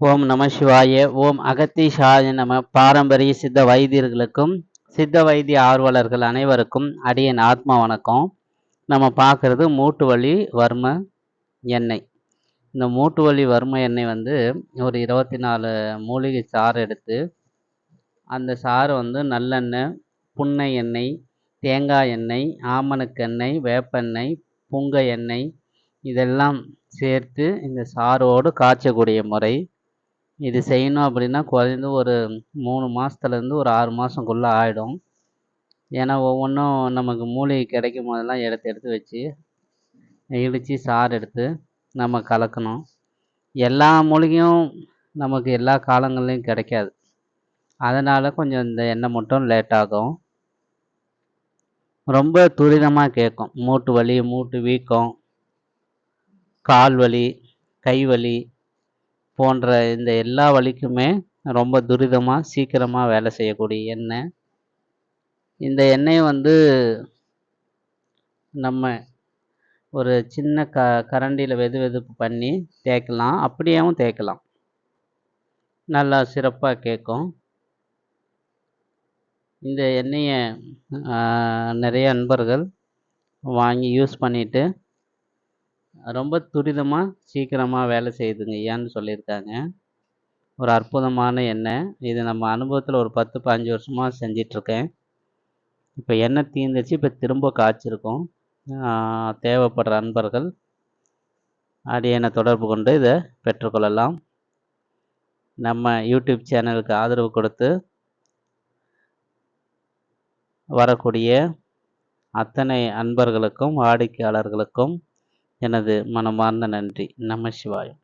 ஓம் நம சிவாய ஓம் அகத்தீஷாய நம. பாரம்பரிய சித்த வைத்தியர்களுக்கும் சித்த வைத்திய ஆர்வலர்கள் அனைவருக்கும் அடியன் ஆத்மா வணக்கம். நம்ம பார்க்குறது மூட்டு வலி வர்ம எண்ணெய். இந்த மூட்டு வலி வர்ம எண்ணெய் வந்து ஒரு இருபத்தி நாலு மூலிகை சாறு எடுத்து அந்த சாறு வந்து நல்லெண்ணெய் புன்னை எண்ணெய் தேங்காய் எண்ணெய் ஆமணக்கெண்ணெய் வேப்பெண்ணெய் புங்க எண்ணெய் இதெல்லாம் சேர்த்து இந்த சாரோடு காய்ச்சக்கூடிய முறை இது செய்யணும் அப்படின்னா குறைந்து ஒரு மூணு மாதத்துலேருந்து ஒரு ஆறு மாதங்குள்ளே ஆகிடும் ஏன்னா ஒவ்வொன்றும் நமக்கு மூலிகை கிடைக்கும் போதெல்லாம் எடுத்து எடுத்து வச்சு இடித்து சாறு எடுத்து நம்ம கலக்கணும். எல்லா மூலிகையும் நமக்கு எல்லா காலங்கள்லேயும் கிடைக்காது. அதனால் கொஞ்சம் இந்த எண்ணெய் மட்டும் லேட் ஆகும். ரொம்ப துரிதமாக கேட்கும். மூட்டு வலி மூட்டு வீக்கம் கால் வலி கை வலி போன்ற இந்த எல்லா வழிக்குமே ரொம்ப துரிதமாக சீக்கிரமாக வேலை செய்யக்கூடிய எண்ணெய். இந்த எண்ணெயை வந்து நம்ம ஒரு சின்ன க கரண்டியில் வெது வெதுப்பு பண்ணி தேய்க்கலாம். அப்படியேவும் தேய்க்கலாம். நல்லா சிறப்பாக கேட்கும். இந்த எண்ணெயை நிறைய நண்பர்கள் வாங்கி யூஸ் பண்ணிவிட்டு ரொம்ப துரிதமாக சீக்கிரமாக வேலை செய்யுதுங்க ஐயான்னு சொல்லியிருக்காங்க. ஒரு அற்புதமான எண்ணெய். இது நம்ம அனுபவத்தில் ஒரு பத்து பதினஞ்சு வருஷமாக செஞ்சிட்ருக்கேன். இப்போ எண்ணெய் தீர்ந்துச்சு இப்போ திரும்ப காய்ச்சிருக்கோம். தேவைப்படுற அன்பர்கள் அடியனை தொடர்பு கொண்டு இதை பெற்றுக்கொள்ளலாம். நம்ம யூடியூப் சேனலுக்கு ஆதரவு கொடுத்து வரக்கூடிய அத்தனை அன்பர்களுக்கும் வாடிக்கையாளர்களுக்கும் எனது மனமார்ந்த நன்றி. நம சிவாயம்.